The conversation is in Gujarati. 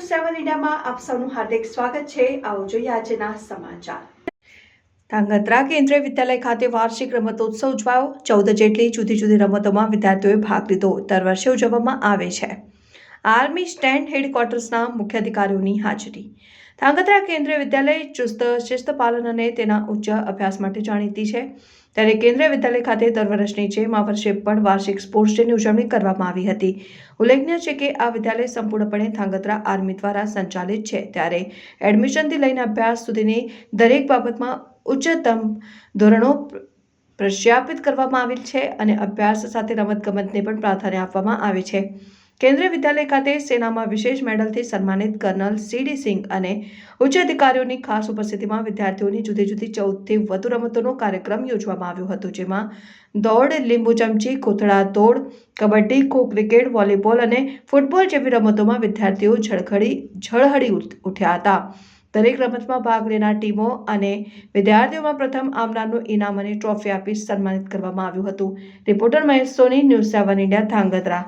સેવન ઇન્ડિયામાં આપ સૌનું હાર્દિક સ્વાગત છે. આવો જોઈએ આજના સમાચાર. ધાંગધ્રા કેન્દ્રીય વિદ્યાલય ખાતે વાર્ષિક રમતોત્સવ ઉજવાયો. ચૌદ જેટલી જુદી જુદી રમતોમાં વિદ્યાર્થીઓએ ભાગ લીધો. દર વર્ષે ઉજવવામાં આવે છે. આર્મી સ્ટેન્ડ હેડક્વાર્ટર્સના મુખ્ય અધિકારીઓની હાજરી. ધાંગધ્રા કેન્દ્રીય વિદ્યાલય ચુસ્ત શિસ્ત પાલન અને તેના ઉચ્ચ અભ્યાસ માટે જાણીતી છે. ત્યારે કેન્દ્રીય વિદ્યાલય ખાતે દર વર્ષની જેમ આ વર્ષે પણ વાર્ષિક સ્પોર્ટ્સ ડેની ઉજવણી કરવામાં આવી હતી. ઉલ્લેખનીય છે કે આ વિદ્યાલય સંપૂર્ણપણે ધાંગધ્રા આર્મી દ્વારા સંચાલિત છે. ત્યારે એડમિશનથી લઈને અભ્યાસ સુધીની દરેક બાબતમાં ઉચ્ચતમ ધોરણો પ્રસ્થાપિત કરવામાં આવેલ છે અને અભ્યાસ સાથે રમતગમતને પણ પ્રાધાન્ય આપવામાં આવે છે. કેન્દ્રીય વિદ્યાલય ખાતે સેનામાં વિશેષ મેડલથી સન્માનિત કર્નલ સીડી સિંઘ અને ઉચ્ચ અધિકારીઓની ખાસ ઉપસ્થિતિમાં વિદ્યાર્થીઓની જુદી જુદી ચૌદથી વધુ રમતોનો કાર્યક્રમ યોજવામાં આવ્યો હતો, જેમાં દોડ, લીંબુ ચમચી, કોથળા દોડ, કબડ્ડી, ખો ક્રિકેટ, વોલીબોલ અને ફૂટબોલ જેવી રમતોમાં વિદ્યાર્થીઓ ઝળખડી ઝળહળી ઉઠ્યા હતા. દરેક રમતમાં ભાગ લેનાર ટીમો અને વિદ્યાર્થીઓમાં પ્રથમ આવનારનું ઇનામ અને ટ્રોફી આપી સન્માનિત કરવામાં આવ્યું હતું. Reporter Mahesh Soni, news seven India, Dhangadhra.